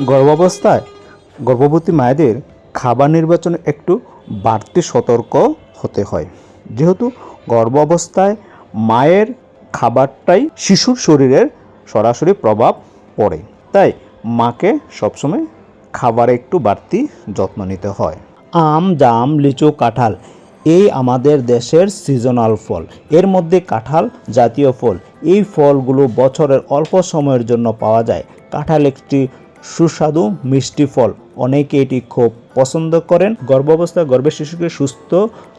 গর্ভাবস্থায় গর্ভবতী মায়েদের খাবার নির্বাচনে একটু বাড়তি সতর্ক হতে হয়। যেহেতু গর্ভাবস্থায় মায়ের খাবারটাই শিশুর শরীরের সরাসরি প্রভাব পড়ে, তাই মাকে সবসময় খাবারে একটু বাড়তি যত্ন নিতে হয়। আম, জাম, লিচু, কাঁঠাল এই আমাদের দেশের সিজনাল ফল। এর মধ্যে কাঁঠাল জাতীয় ফল, এই ফলগুলো বছরের অল্প সময়ের জন্য পাওয়া যায়। কাঁঠাল একটি সুস্বাদু মিষ্টি ফল। অনেকে এটি খুব পছন্দ করেন। গর্ভাবস্থায় গর্ভের শিশুকে সুস্থ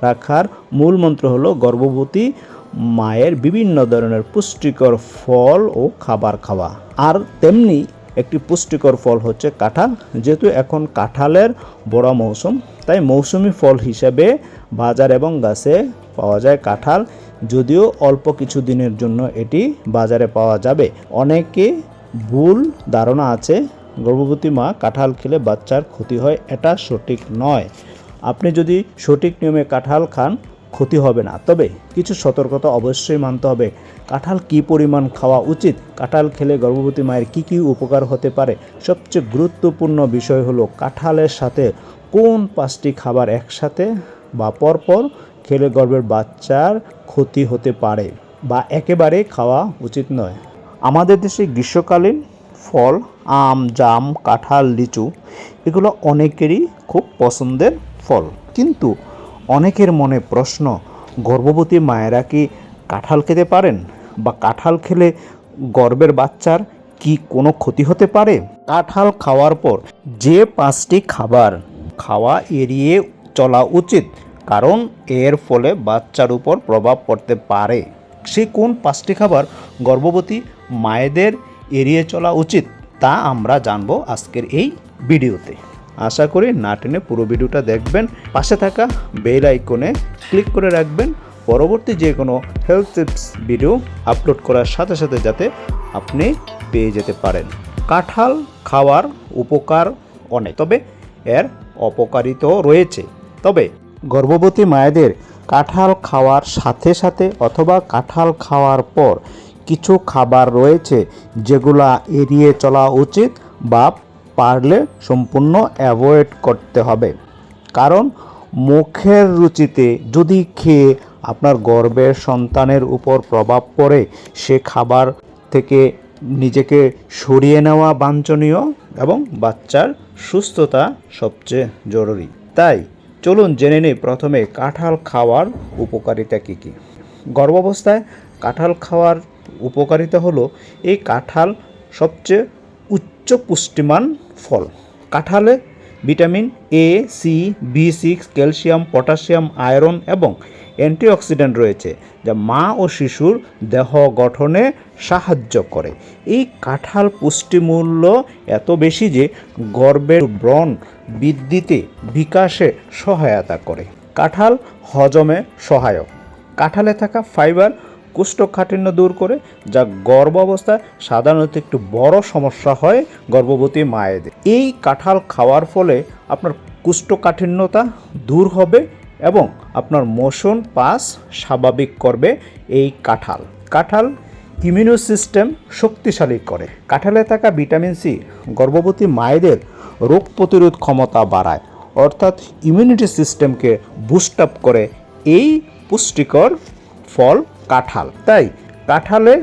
রাখার মূল মন্ত্র হলো গর্ভবতী মায়ের বিভিন্ন ধরনের পুষ্টিকর ফল ও খাবার খাওয়া। আর তেমনি একটি পুষ্টিকর ফল হচ্ছে কাঁঠাল। যেহেতু এখন কাঁঠালের বড় মৌসুম, তাই মৌসুমি ফল হিসেবে বাজার এবং গাছে পাওয়া যায় কাঁঠাল। যদিও অল্প কিছু দিনের জন্য এটি বাজারে পাওয়া যাবে। অনেকে ভুল ধারণা আছে গর্ভবতী মা কাঁঠাল খেলে বাচ্চার ক্ষতি হয়, এটা সঠিক নয়। আপনি যদি সঠিক নিয়মে কাঁঠাল খান, ক্ষতি হবে না। তবে কিছু সতর্কতা অবশ্যই মানতে হবে। কাঁঠাল কি পরিমাণ খাওয়া উচিত? কাঁঠাল খেলে গর্ভবতী মায়ের কি কি উপকার হতে পারে? সবচেয়ে গুরুত্বপূর্ণ বিষয় হলো কাঁঠালের সাথে কোন পাঁচটি খাবার একসাথে বা পরপর খেলে গর্ভের বাচ্চার ক্ষতি হতে পারে বা একেবারে খাওয়া উচিত নয়। আমাদের দেশে গ্রীষ্মকালীন ফল, আম, জাম, কাঁঠাল, লিচু এগুলো অনেকেরই খুব পছন্দের ফল। কিন্তু অনেকের মনে প্রশ্ন, গর্ভবতী মায়েরা কি কাঁঠাল খেতে পারেন? বা কাঁঠাল খেলে গর্ভের বাচ্চার কি কোনো ক্ষতি হতে পারে? কাঁঠাল খাওয়ার পর যে পাঁচটি খাবার খাওয়া এড়িয়ে চলা উচিত, কারণ এর ফলে বাচ্চার উপর প্রভাব পড়তে পারে। সে কোন পাঁচটি খাবার গর্ভবতী মায়েদের এড়িয়ে চলা উচিত, তা আমরা জানব আজকের এই ভিডিওতে। আশা করি না টেনে পুরো ভিডিওটা দেখবেন। পাশে থাকা বেল আইকনে ক্লিক করে রাখবেন। পরবর্তী যে কোনো হেলথ টিপস ভিডিও আপলোড করার সাথে সাথে যাতে আপনি পেয়ে যেতে পারেন। কাঁঠাল খাওয়ার উপকার অনেক, তবে এর অপকারিতাও রয়েছে। তবে গর্ভবতী মায়েদের কাঁঠাল খাওয়ার সাথে সাথে অথবা কাঁঠাল খাওয়ার পর কিছু খাবার রয়েছে যেগুলা এড়িয়ে চলা উচিত বা পারলে সম্পূর্ণ অ্যাভয়েড করতে হবে। কারণ মুখের রুচিতে যদি খেয়ে আপনার গর্বের সন্তানের উপর প্রভাব পড়ে, সে খাবার থেকে নিজেকে সরিয়ে নেওয়া বাঞ্ছনীয় এবং বাচ্চার সুস্থতা সবচেয়ে জরুরি। তাই চলুন জেনে নিই প্রথমে কাঁঠাল খাওয়ার উপকারিতা কী কী। গর্ভাবস্থায় কাঁঠাল খাওয়ার উপকারিতা হলো এই কাঁঠাল সবচেয়ে উচ্চ পুষ্টিমান ফল। কাঁঠালে vitamin A C B six calcium potassium iron এবং অ্যান্টিঅক্সিডেন্ট রয়েছে, যা মা ও শিশুর দেহ গঠনে সাহায্য করে। এই কাঁঠাল পুষ্টিমূল্য এত বেশি যে গর্ভের ব্রণ বৃদ্ধিতে বিকাশে সহায়তা করে। কাঁঠাল হজমে সহায়ক। কাঁঠালে থাকা ফাইবার কোষ্ঠকাঠিন্য দূর করে, যা গর্ভাবস্থায় সাধারণত একটু বড় সমস্যা হয় গর্ভবতী মায়েদের। এই কাঁঠাল খাওয়ার ফলে আপনার কোষ্ঠকাঠিন্যতা দূর হবে এবং আপনার মোশন পাস স্বাভাবিক করবে এই কাঁঠাল। কাঁঠাল ইমিউনো সিস্টেম শক্তিশালী করে। কাঁঠালে থাকা ভিটামিন সি গর্ভবতী মায়েদের রোগ প্রতিরোধ ক্ষমতা বাড়ায়, অর্থাৎ ইমিউনিটি সিস্টেমকে বুস্ট আপ করে। এই পুষ্টিকর ফল কাঁঠাল। তাই কাঁঠালে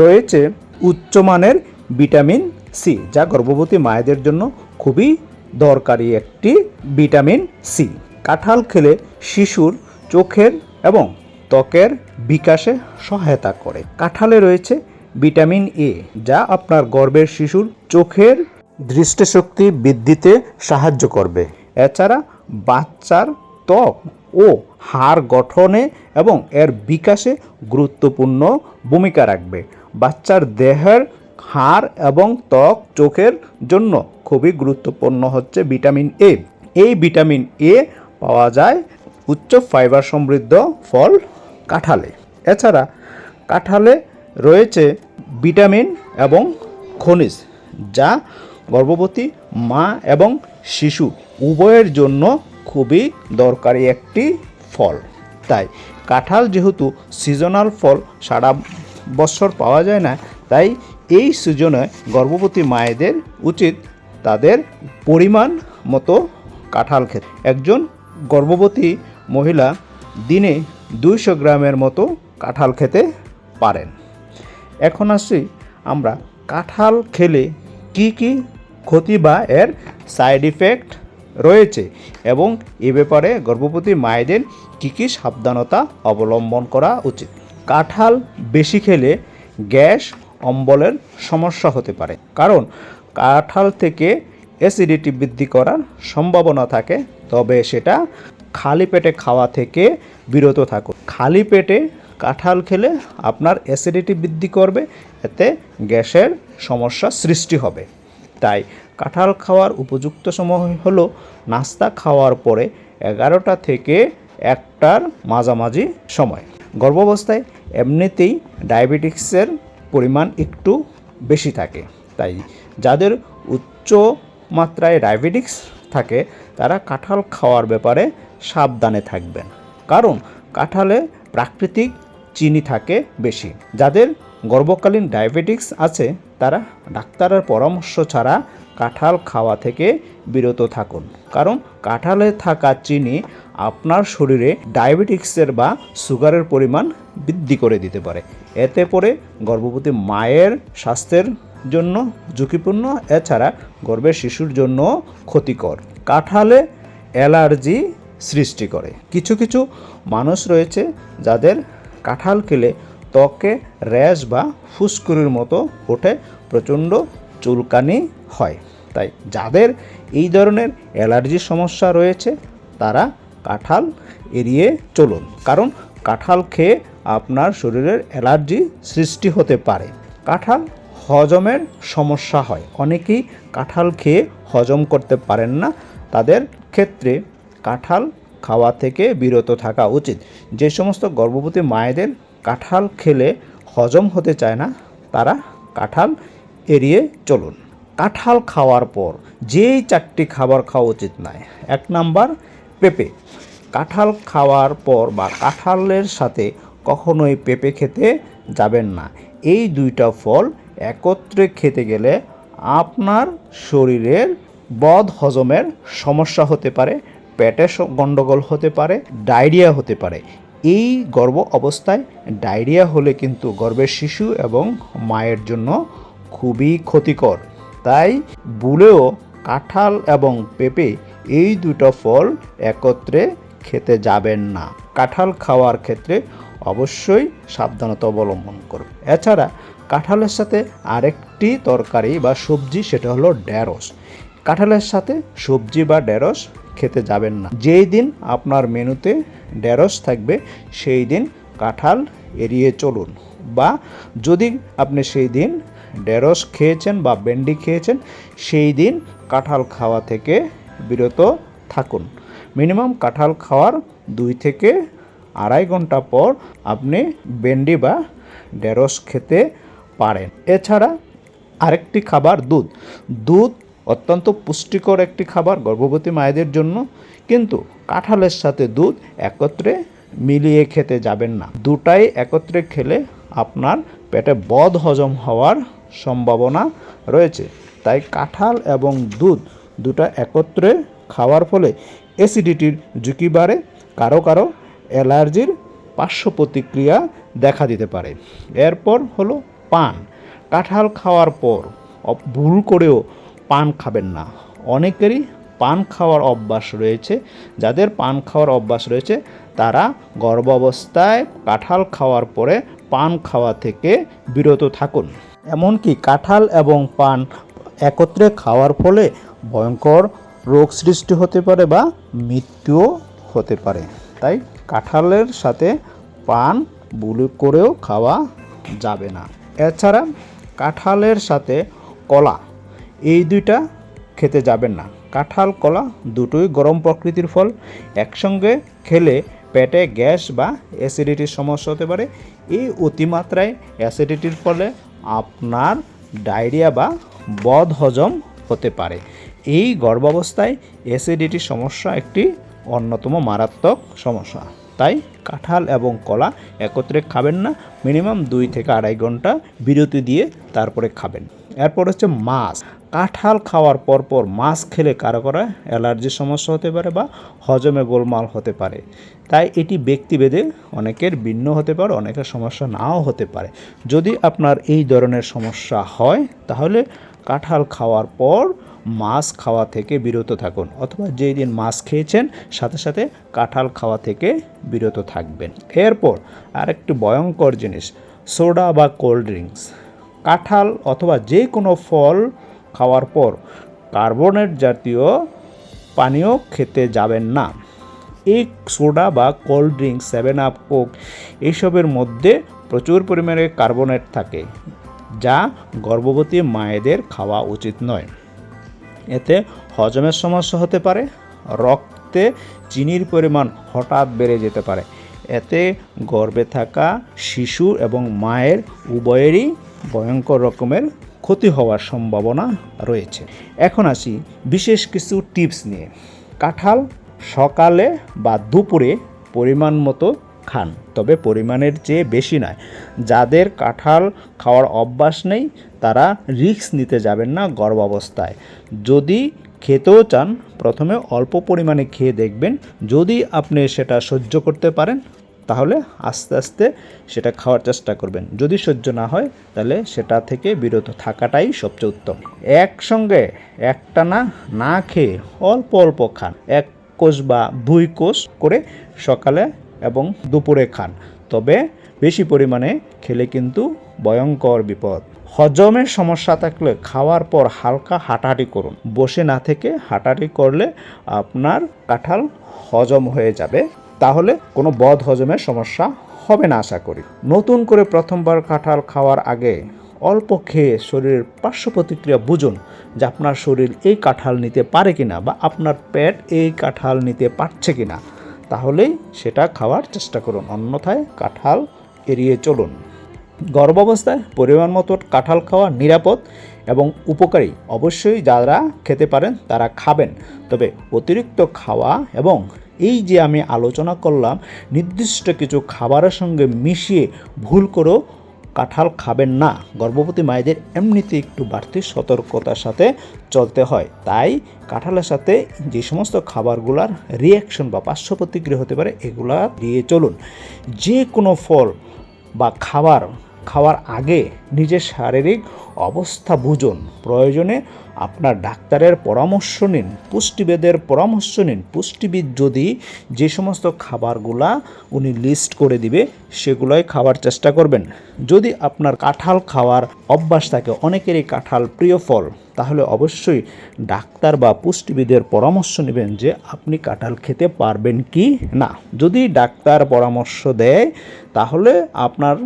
রয়েছে উচ্চমানের ভিটামিন সি যা গর্ভবতী মায়েদের জন্য খুবই দরকারি একটি ভিটামিন সি কাঁঠাল খেলে শিশুর চোখের এবং ত্বকের বিকাশে সহায়তা করে। কাঁঠালে রয়েছে ভিটামিন এ যা আপনার গর্ভের শিশুর চোখের দৃষ্টিশক্তি বৃদ্ধিতে সাহায্য করবে। এছাড়া বাচ্চার ত্বক ও হাড় গঠনে এবং এর বিকাশে গুরুত্বপূর্ণ ভূমিকা রাখবে। বাচ্চার দেহের হাড় এবং ত্বক চোখের জন্য খুবই গুরুত্বপূর্ণ হচ্ছে ভিটামিন এ। এই ভিটামিন এ পাওয়া যায় উচ্চ ফাইবার সমৃদ্ধ ফল কাঁঠালে। এছাড়া কাঁঠালে রয়েছে ভিটামিন এবং খনিজ, যা গর্ভবতী মা এবং শিশু উভয়ের জন্য খুবই দরকারি একটি ফল। তাই কাঁঠাল যেহেতু সিজনাল ফল, সারা বছর পাওয়া যায় না, তাই এই সিজনে গর্ভবতী মায়েদের উচিত তাদের পরিমাণ মতো কাঁঠাল খেতে। একজন গর্ভবতী মহিলা দিনে দুইশো গ্রামের মতো কাঁঠাল খেতে পারেন। এখন আসি আমরা কাঁঠাল খেলে কি কি ক্ষতি বা এর সাইড ইফেক্ট রয়েছে এবং এ ব্যাপারে গর্ভবতী মায়েদের কি কি সাবধানতা অবলম্বন করা উচিত? কাঁঠাল বেশি খেলে গ্যাস, অম্বলের সমস্যা হতে পারে। কারণ কাঁঠাল থেকে অ্যাসিডিটি বৃদ্ধি করার সম্ভাবনা থাকে, তবে সেটা খালি পেটে খাওয়া থেকে বিরত থাকুন। খালি পেটে কাঁঠাল খেলে আপনার অ্যাসিডিটি বৃদ্ধি করবে, এতে গ্যাসের সমস্যা সৃষ্টি হবে। তাই কাঁঠাল খাওয়ার উপযুক্ত সময় হলো নাস্তা খাওয়ার পরে এগারোটা থেকে একটার মাঝামাঝি সময়। গর্ভাবস্থায় এমনিতেই ডায়াবেটিক্সের পরিমাণ একটু বেশি থাকে। তাই যাদের উচ্চ মাত্রায় ডায়াবেটিক্স থাকে, তারা কাঁঠাল খাওয়ার ব্যাপারে সাবধানে থাকবেন। কারণ কাঁঠালে প্রাকৃতিক চিনি থাকে বেশি। যাদের গর্ভকালীন ডায়াবেটিক্স আছে, তারা ডাক্তারের পরামর্শ ছাড়া কাঁঠাল খাওয়া থেকে বিরত থাকুন। কারণ কাঁঠালে থাকা চিনি আপনার শরীরে ডায়াবেটিক্সের বা সুগারের পরিমাণ বৃদ্ধি করে দিতে পারে। এতে পরে গর্ভবতী মায়ের স্বাস্থ্যের জন্য ঝুঁকিপূর্ণ, এছাড়া গর্ভের শিশুর জন্য ক্ষতিকর। কাঁঠালে অ্যালার্জি সৃষ্টি করে। কিছু কিছু মানুষ রয়েছে যাদের কাঁঠাল খেলে ত্বকে র্যাশ বা ফুসকুরির মতো ওঠে, প্রচণ্ড চুলকানি হয় তাই যাদের এই ধরনের অ্যালার্জির সমস্যা রয়েছে, তারা কাঁঠাল এড়িয়ে চলুন। কারণ কাঁঠাল খেয়ে আপনার শরীরের অ্যালার্জি সৃষ্টি হতে পারে। কাঁঠাল হজমের সমস্যা হয়। অনেকেই কাঁঠাল খেয়ে হজম করতে পারেন না। তাদের ক্ষেত্রে কাঁঠাল খাওয়া থেকে বিরত থাকা উচিত। যে সমস্ত গর্ভবতী মায়েদের কাঁঠাল খেলে হজম হতে চায় না, তারা কাঁঠাল এড়িয়ে চলুন। কাঁঠাল খাওয়ার পর যেই চারটি খাবার খাওয়া উচিত নয় এক নাম্বার, পেঁপে। কাঁঠাল খাওয়ার পর বা কাঁঠালের সাথে কখনোই পেঁপে খেতে যাবেন না। এই দুইটা ফল একত্রে খেতে গেলে আপনার শরীরের বদ হজমের সমস্যা হতে পারে, পেটে গণ্ডগোল হতে পারে, ডায়রিয়া হতে পারে। এই গর্ভ অবস্থায় ডায়রিয়া হলে কিন্তু গর্ভের শিশু এবং মায়ের জন্য খুবই ক্ষতিকর। তাই বুলেও, কাঁঠাল এবং পেঁপে এই দুটো ফল একত্রে খেতে যাবেন না। কাঁঠাল খাওয়ার ক্ষেত্রে অবশ্যই সাবধানতা অবলম্বন করুন। এছাড়া কাঁঠালের সাথে আরেকটি তরকারি বা সবজি, সেটা হলো ঢ্যাঁড়স কাঁঠালের সাথে সবজি বা ঢ্যাঁড়স খেতে যাবেন না। যেই দিন আপনার মেনুতে ঢ্যাঁড়স থাকবে, সেই দিন কাঁঠাল এড়িয়ে চলুন। বা যদি আপনি সেই দিন ঢেঁড়স খেয়েছেন বা ভেন্ডি খেয়েছেন, সেই দিন কাঁঠাল খাওয়া থেকে বিরত থাকুন। মিনিমাম কাঁঠাল খাওয়ার দুই থেকে আড়াই ঘণ্টা পর আপনি ভেন্ডি বা ঢেঁড়স খেতে পারেন। এছাড়া আরেকটি খাবার, দুধ। দুধ অত্যন্ত পুষ্টিকর একটি খাবার গর্ভবতী মায়েদের জন্য, কিন্তু কাঁঠালের সাথে দুধ একত্রে মিলিয়ে খেতে যাবেন না। দুটাই একত্রে খেলে আপনার পেটে বদ হজম হওয়ার সম্ভাবনা রয়েছে। তাই কাঁঠাল এবং দুধ দুটা একত্রে খাওয়ার ফলে অ্যাসিডিটির ঝুঁকি বাড়ে, কারও কারও অ্যালার্জির পার্শ্ব প্রতিক্রিয়া দেখা দিতে পারে। এরপর হলো পান। কাঁঠাল খাওয়ার পর ভুল করেও পান খাবেন না। অনেকেরই পান খাওয়ার অভ্যাস রয়েছে। যাদের পান খাওয়ার অভ্যাস রয়েছে, তারা গর্ভাবস্থায় কাঁঠাল খাওয়ার পরে পান খাওয়া থেকে বিরত থাকুন। এমনকি কাঁঠাল এবং পান একত্রে খাওয়ার ফলে ভয়ঙ্কর রোগ সৃষ্টি হতে পারে বা মৃত্যুও হতে পারে। তাই কাঁঠালের সাথে পান বুলু করেও খাওয়া যাবে না। এছাড়া কাঁঠালের সাথে কলা, এই দুইটা খেতে যাবেন না। কাঁঠাল, কলা দুটোই গরম প্রকৃতির ফল। একসঙ্গে খেলে পেটে গ্যাস বা অ্যাসিডিটির সমস্যা হতে পারে। এই অতিমাত্রায় অ্যাসিডিটির ফলে আপনার ডায়রিয়া বা বদ হজম হতে পারে। এই গর্ভাবস্থায় অ্যাসিডিটির সমস্যা একটি অন্যতম মারাত্মক সমস্যা। তাই কাঁঠাল এবং কলা একত্রে খাবেন না, মিনিমাম দুই থেকে আড়াই ঘণ্টা বিরতি দিয়ে তারপরে খাবেন। এরপর হচ্ছে মাছ। কাঁঠাল খাওয়ার পরপর মাছ খেলে কারও কারও অ্যালার্জির সমস্যা হতে পারে বা হজমে গোলমাল হতে পারে। তাই এটি ব্যক্তিভেদে অনেকের ভিন্ন হতে পারে, অনেকের সমস্যা নাও হতে পারে। যদি আপনার এই ধরনের সমস্যা হয়, তাহলে কাঁঠাল খাওয়ার পর মাছ খাওয়া থেকে বিরত থাকুন অথবা যেই দিন মাছ খেয়েছেন, সাথে সাথে কাঁঠাল খাওয়া থেকে বিরত থাকবেন। এরপর আরেকটি ভয়ঙ্কর জিনিস, সোডা বা কোল্ড ড্রিঙ্কস। কাঁঠাল অথবা যে কোনো ফল খাওয়ার পর কার্বনেট জাতীয় পানীয় খেতে যাবেন না। এই সোডা বা cold drink, seven up coke এইসবের মধ্যে প্রচুর পরিমাণে কার্বনেট থাকে, যা গর্ভবতী মায়েদের খাওয়া উচিত নয়। এতে হজমের সমস্যা হতে পারে, রক্তে চিনির পরিমাণ হঠাৎ বেড়ে যেতে পারে। এতে গর্ভে থাকা শিশু এবং মায়ের উভয়েরই ভয়ঙ্কর রকমের ক্ষতি হওয়ার সম্ভাবনা রয়েছে। এখন আসি বিশেষ কিছু টিপস নিয়ে। কাঁঠাল সকালে বা দুপুরে পরিমাণ মতো খান, তবে পরিমাণের চেয়ে বেশি নয়। যাদের কাঁঠাল খাওয়ার অভ্যাস নেই, তারা রিস্ক নিতে যাবেন না গর্ভাবস্থায়। যদি খেতেও চান, প্রথমে অল্প পরিমাণে খেয়ে দেখবেন। যদি আপনি সেটা সহ্য করতে পারেন তাহলে আস্তে আস্তে সেটা খাওয়ার চেষ্টা করবেন। যদি সহ্য না হয়, তাহলে সেটা থেকে বিরত থাকাটাই সবচেয়ে উত্তম। একসঙ্গে একটানা না খেয়ে অল্প অল্প খান। এক কোষ বা দুই কোষ করে সকালে এবং দুপুরে খান। তবে বেশি পরিমাণে খেলে কিন্তু ভয়ঙ্কর বিপদ। হজমের সমস্যা থাকলে খাওয়ার পর হালকা হাঁটাহাঁটি করুন। বসে না থেকে হাঁটাহাঁটি করলে আপনার কাঁঠাল হজম হয়ে যাবে। তাহলে কোনো বদ হজমের সমস্যা হবে না আশা করি। নতুন করে প্রথমবার কাঁঠাল খাওয়ার আগে অল্প খেয়ে শরীরের পার্শ্ব প্রতিক্রিয়া বুঝুন যে আপনার শরীর এই কাঁঠাল নিতে পারে কিনা বা আপনার পেট এই কাঁঠাল নিতে পারছে কিনা। তাহলেই সেটা খাওয়ার চেষ্টা করুন, অন্যথায় কাঁঠাল এড়িয়ে চলুন। গর্ভাবস্থায় পরিমাণ মতো কাঁঠাল খাওয়া নিরাপদ এবং উপকারী। অবশ্যই যারা খেতে পারেন তারা খাবেন, তবে অতিরিক্ত খাওয়া এবং এই যে আমি আলোচনা করলাম, নির্দিষ্ট কিছু খাবারের সঙ্গে মিশিয়ে ভুল করেও কাঁঠাল খাবেন না। গর্ভবতী মায়েদের এমনিতে একটু বাড়তি সতর্কতার সাথে চলতে হয়। তাই কাঁঠালের সাথে যে সমস্ত খাবারগুলার রিয়াকশন বা পার্শ্ব প্রতিক্রিয়া হতে পারে, এগুলা দিয়ে চলুন। যে কোনো ফল বা খাবার খাওয়ার আগে নিজের শারীরিক অবস্থা বুঝুন। প্রয়োজনে আপনার ডাক্তারের পরামর্শ নিন, পুষ্টিবেদের পরামর্শ নিন। পুষ্টিবিদ যদি যে সমস্ত খাবারগুলা উনি লিস্ট করে দিবে, সেগুলোই খাওয়ার চেষ্টা করবেন। যদি আপনার কাঁঠাল খাওয়ার অভ্যাস থাকে, অনেকেরই কাঁঠাল প্রিয় ফল, তাহলে অবশ্যই ডাক্তার বা পুষ্টিবিদের পরামর্শ নেবেন যে আপনি কাঁঠাল খেতে পারবেন কি না। যদি ডাক্তার পরামর্শ দেয়, তাহলে আপনার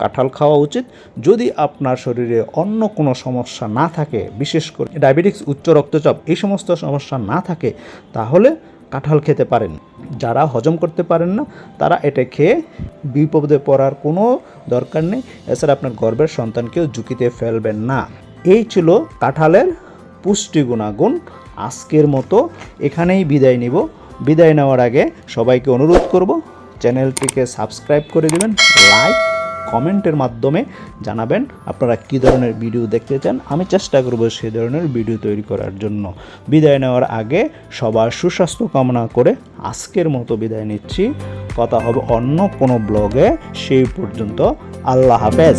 কাঁঠাল খাওয়া উচিত। যদি আপনার শরীরে অন্য কোনো সমস্যা না থাকে, বিশেষ করে ডায়াবেটিক্স, উচ্চ রক্তচাপ এই সমস্ত সমস্যা না থাকে, তাহলে কাঁঠাল খেতে পারেন। যারা হজম করতে পারেন না, তারা এটা খেয়ে বিপদে পড়ার কোনো দরকার নেই। এছাড়া আপনার গর্ভের সন্তানকেও ঝুঁকিতে ফেলবেন না। এই ছিল কাঁঠালের পুষ্টি গুণাগুণ। আজকের মতো এখানেই বিদায় নিব। বিদায় নেওয়ার আগে সবাইকে অনুরোধ করব, চ্যানেলটিকে সাবস্ক্রাইব করে দেবেন, লাইক কমেন্টের মাধ্যমে জানাবেন আপনারা কী ধরনের ভিডিও দেখতে চান। আমি চেষ্টা করব সেই ধরনের ভিডিও তৈরি করার জন্য। বিদায় নেওয়ার আগে সবার সুস্বাস্থ্য কামনা করে আজকের মতো বিদায় নিচ্ছি। কথা হবে অন্য কোনো ব্লগে। সেই পর্যন্ত আল্লাহ হাফেজ।